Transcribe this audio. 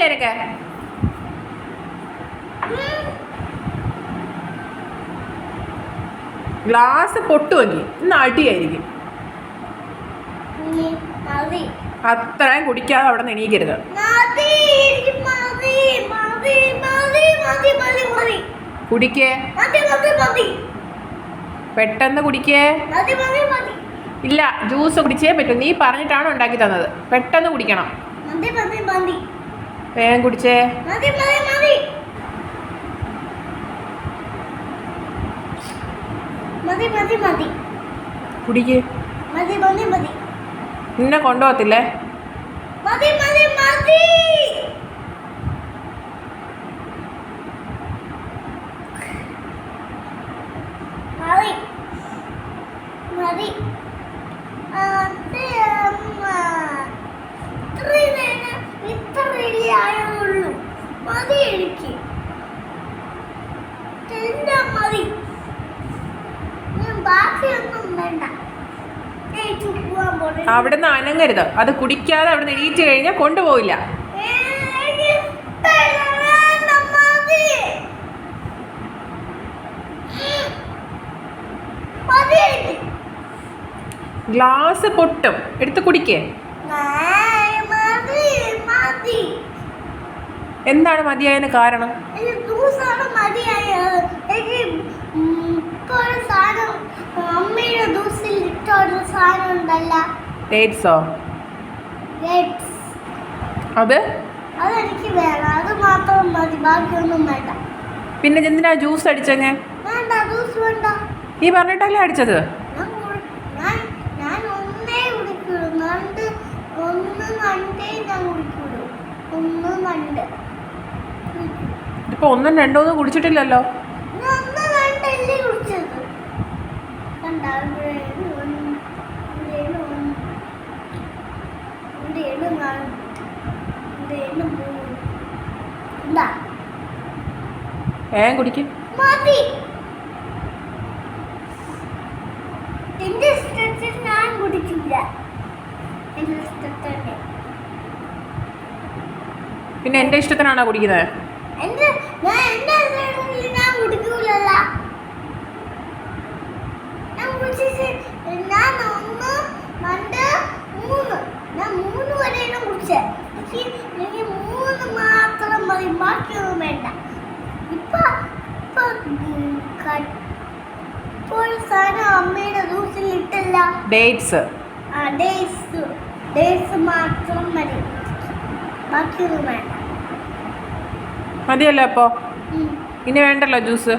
മനസ്സിലായില്ലേ എനിക്ക്. ഗ്ലാസ് പൊട്ടുമെങ്കിൽ ഇന്ന് അടിയായിരിക്കും. അത്രയും കുടിക്കാതെ അവിടെ നിന്ന് എണീക്കരുത്. കുടിക്കേ? പെട്ടെന്ന് കുടിക്കേ? ഇല്ല ജ്യൂസ് കുടിച്ചേ പറ്റും. നീ പറഞ്ഞിട്ടാണ് ഉണ്ടാക്കി തന്നത്? പെട്ടെന്ന് കുടിക്കണം. വേഗം കുടിച്ചേ. കുടിക്കേ. നിന്നെ കൊണ്ടുപോകത്തില്ലേ മതി മതി മതി മതി മതി അത് അമ്മ ഇത്രയും നേരം ഇത്ര റെഡി ആയുള്ളൂ മതി എനിക്ക്. എന്താ മതി? ബാക്കിയൊന്നും വേണ്ട. അവിടെ നിന്ന് അനങ്ങരുത്. അത് കുടിക്കാതെ അവിടെ നിന്ന് എണീറ്റ് കഴിഞ്ഞാൽ കൊണ്ടുപോയില്ല ഗ്ലാസ് പൊട്ടും. എടുത്ത് കുടിക്കേ. എന്താണ് മതിയായതിന് കാരണം? ഡേറ്റ്സോ. അത്? അതെനിക്ക് വേണം. അത് മാത്രം മതി. ബാക്കിയൊന്നും വേണ്ട. പിന്നെ എന്തിനാ ജ്യൂസ് അടിച്ചങ്ങ്? വേണ്ട ജ്യൂസ് വേണ്ട. നീ പറഞ്ഞിട്ടല്ലേ അടിച്ചത്? ഒന്നേ കണ്ടേ ഞാൻ കുടിക്കുള്ളൂ. ഒന്ന് കണ്ട്. ഇപ്പൊ ഒന്നും രണ്ടോ ഒന്നും കുടിച്ചിട്ടില്ലല്ലോ? ഏ കുടിക്കും. എന്റെ ഇഷ്ടത്തിൽ ഞാൻ കുടിക്കില്ല. എന്റെ പിന്നെ എന്റെ ഇഷ്ടത്തിനാണോ കുടിക്കുന്നത്? ഞാൻ ഒന്ന് രണ്ട് മൂന്ന്. ഞാൻ മൂന്ന് വരെയാണ് കുടിച്ചത് എനിക്ക് മൂന്ന് മാത്രം മതി. ബാക്കിയൊന്നും വേണ്ട. ഇപ്പൊ ഇപ്പൊ ഇപ്പോൾ സാധനം അമ്മയുടെ ദൂസിൽ ഇട്ടല്ല. ഡേറ്റ്സ്. ആ ഡേറ്റ്സ്. ഡേറ്റ്സ് മാത്രം മതി. ബാക്കിയൊന്നും വേണ്ട. മതിയല്ലോ അപ്പോൾ ഉം, ഇനി വേണ്ടല്ലോ ജ്യൂസ്?